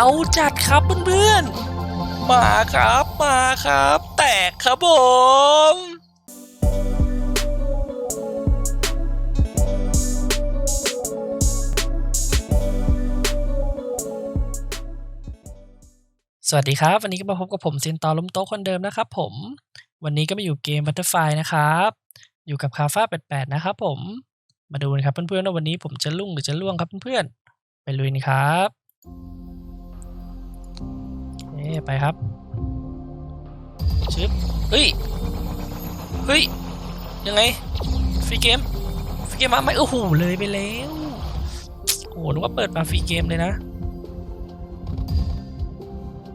เอาจัดครับเพื่อนๆ มาครับมาครับ แตกครับผมสวัสดีครับ วันนี้ก็มาพบกับผมเซียนตอล้มโต๊ะคนเดิมนะครับผม วันนี้ก็มาอยู่เกม Butterfly นะครับ อยู่กับคาฟ้า88นะครับผม มาดูนะครับเพื่อนๆว่าวันนี้ผมจะลุ่งหรือจะล่วงครับเพื่อนๆ ไปลุยนะครับ ไปครับชึบเฮ้ย เฮ้ย ยังไง ฟรีเกม ฟรีเกมมาไหมโอ้โหเลยไปแล้วโอ้โหนึกว่าเปิดมาฟรีเกมเลยนะ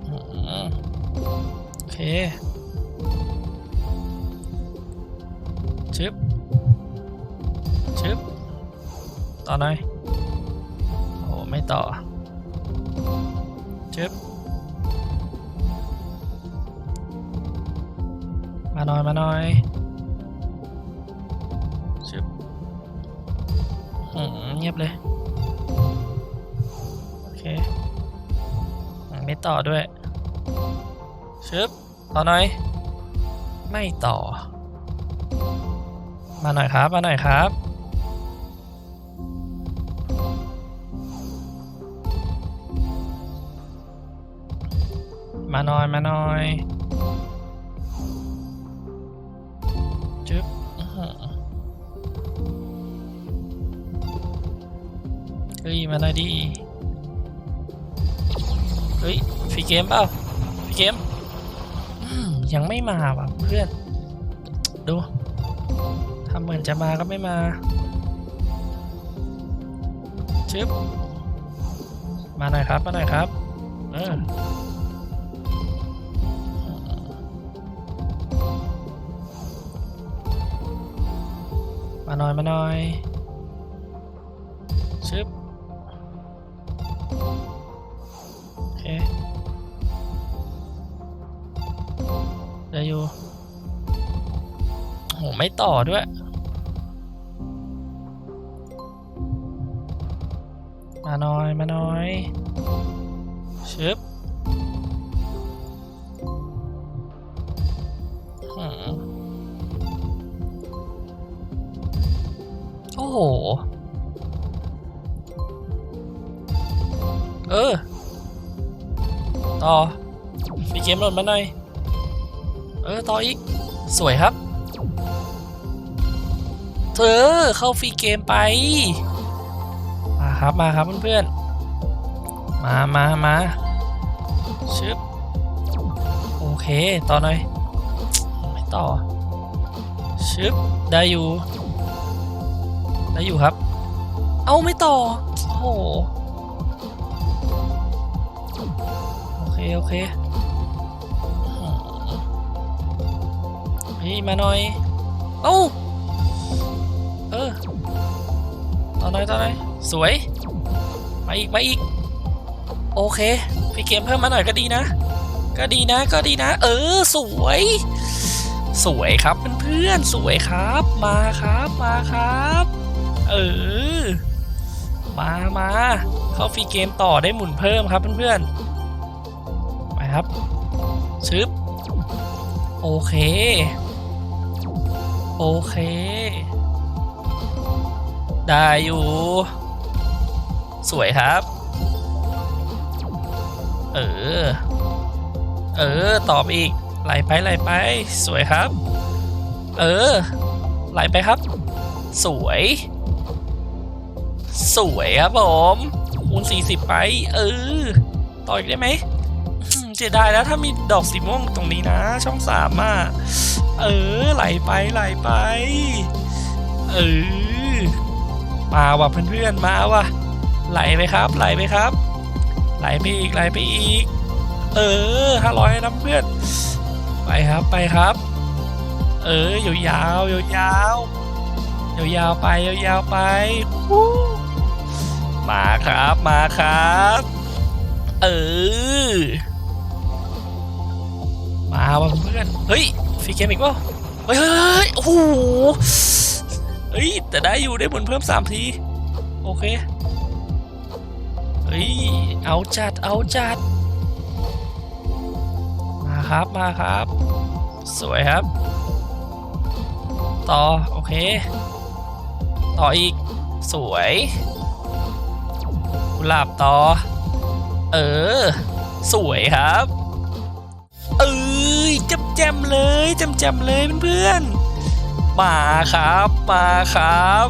อืมโอเคชึบชึบต่อหน่อยโอ้ไม่ต่อชึบ หน่อยมาหน่อยชึบอืมเงียบเลย โอเคอืมไม่ต่อด้วยชึบต่อหน่อย ไม่ต่อ มาหน่อยครับ มาหน่อยครับมาหน่อย มาหน่อย เฮ้ยมาหน่อยดีเฮ้ยฟรีเกมเปล่าฟรีเกมอืมยังไม่มาว่ะเพื่อน ดูทำเหมือนจะมาก็ไม่มาชึบมาหน่อยครับ มาหน่อยครับเออมาหน่อย มาหน่อยชึบ โอเคได้อยู่โหไม่ต่อด้วย มาหน่อย มาหน่อยชึบ เออ ต่อมีเกมหล่นมาหน่อย เออ ต่ออีก สวยครับ เธอเข้าฟรีเกมไป มาครับมาครับเพื่อนๆ มามามาชึบโอเค ต่อหน่อย ไม่ต่อชึบได้อยู่ ได้อยู่ครับ เอาไม่ต่อ โอ้โห โอเคโอเคเฮ้ยมาหน่อย เอ้า เออต่อหน่อยต่อหน่อยสวย มาอีก มาอีก โอเคพี่เกมเพิ่มมาหน่อยก็ดีนะ ก็ดีนะ ก็ดีนะ เออ สวย สวยครับเพื่อนๆ สวยครับ มาครับ มาครับ เออ มามาเข้าฟรีเกมต่อได้หมุนเพิ่มครับเพื่อนๆ ไปครับชึบโอเค โอเค ได้อยู่ สวยครับ เออ เออ ตอบอีกไหลไปไหลไป สวยครับ เออ ไหลไปครับ สวย สวยครับผมคูณ40 ไป เออ ต่ออีกได้ไหม เสียดายแล้วถ้ามีดอกสีม่วงตรงนี้นะ ช่องสามอะเออไหลไปไหลไป เออมาว่ะเพื่อนๆมาว่ะไหลไปครับ ไหลไปครับ ไหลไปอีกไหลไปอีก เออห้าร้อยนะเพื่อนไปครับไปครับ เออยาวยาวยาวยาวยาวไปยาวไปมาครับมาครับ เออ มาว่ะเพื่อน เฮ้ยฟรีเกมอีกเปล่าเฮ้ยเฮ้ยเฮ้ยโอ้โหเฮ้ย แต่ได้อยู่ได้หมุนเพิ่มสามที โอเค เฮ้ย เอาจัด เอาจัด มาครับ มาครับ สวยครับ ต่อ โอเค ต่ออีก สวยกุหลาบต่อ เออ สวยครับ เอ้ยจำ แจมๆเลยจำแจมๆเลยเพื่อนๆมาครับมาครับ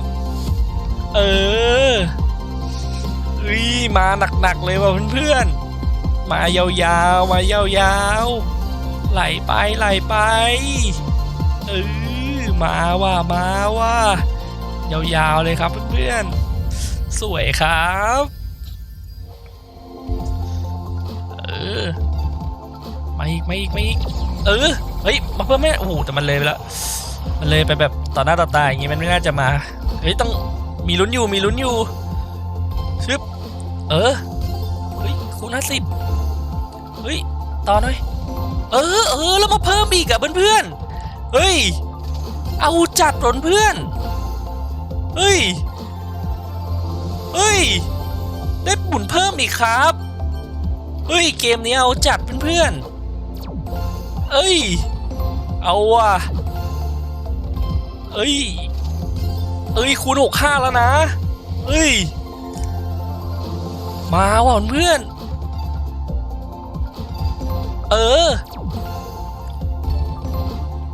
เออเอ้ยมาหนักๆเลยว่ะเพื่อนๆมายาวๆมายาวๆไหลไปไหลไปเออมาว่ะมาว่ะยาวๆเลยครับเพื่อนๆสวยครับ เออ มาอีกมาอีกมาอีกเออเฮ้ยมาเพิ่มไหมโอ้โหแต่มันเลยไปแล้วมันเลยไปแบบต่อหน้าต่อตาอย่างงี้มันไม่น่าจะมาเฮ้ยต้องมีลุ้นอยู่มีลุ้นอยู่ชึบเออเฮ้ยคูณห้าสิบเฮ้ยต่อหน่อยเออเออแล้วมาเพิ่มอีกอะเพื่อนๆเฮ้ยเอาจัดหลนเพื่อนเฮ้ยเฮ้ยได้ปุ่นเพิ่มอีกครับเฮ้ยเกมนี้เอาจัดเพื่อนๆ เอ้ย เอาว่ะ เอ้ย เอ้ยคูณหกห้าแล้วนะ เอ้ย มาว่ะเพื่อน เออ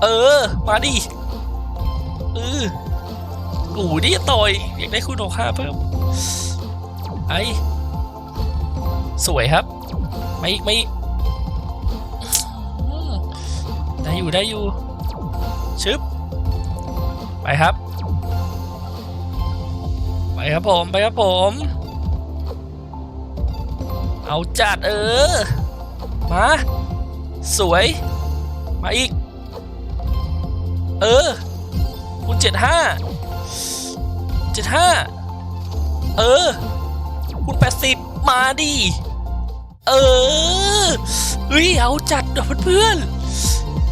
เออ มาดิเอออ้โหนี่ต่อยอยากได้คูณหกห้าเพิ่ม ไอสวยครับมาอีกม ได้อยู่ได้อยู่ชึบไปครับ ไปครับผมไปครับผม เอาจัดเออ มา สวย มาอีก เออคุณเจ็ดห้าเจ็ดห้าเออ คุณแปดสิบมาดิเออเฮ้ยเอาจัดเดี๋ยวเพื่อนๆ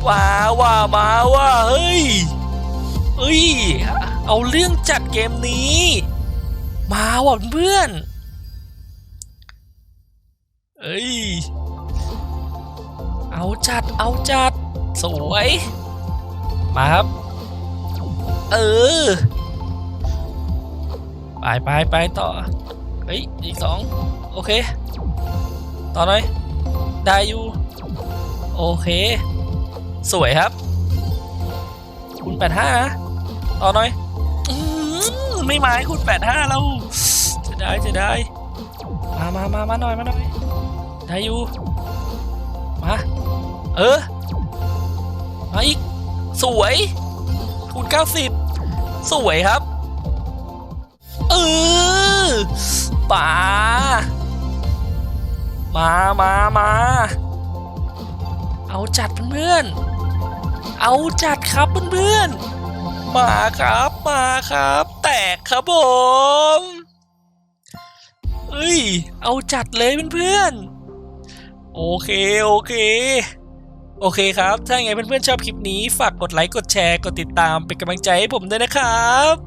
ว้าว่ามาว่าเฮ้ยเฮ้ยเอาเรื่องจัดเกมนี้ มาว่ะเพื่อนเอ้ยเอาจัดเอาจัดสวย มาครับ เออ ไปไปไปต่อเฮ้ยอีกสองโอเค ต่อหน่อย ได้อยู่ โอเค สวยครับ คุณแปดห้าต่อหน่อยอไม่หมายคุณแปดห้าแล้วจะได้จะได้ มามามามาหน่อยมาหน่อยได้อยู่ มา เออ มาอีก สวยคูณ90สวยครับ เออป่ามามามา เอาจัดเพื่อนๆเอาจัดครับเพื่อนๆมาครับมาครับ แตกครับผมเอ้ย เอาจัดเลยเพื่อนๆโอเคโอเคโอเคครับ ถ้าอย่างไงเพื่อนๆชอบคลิปนี้ ฝากกดไลค์ กดแชร์ กดติดตามเป็นกำลังใจให้ผมด้วยนะครับ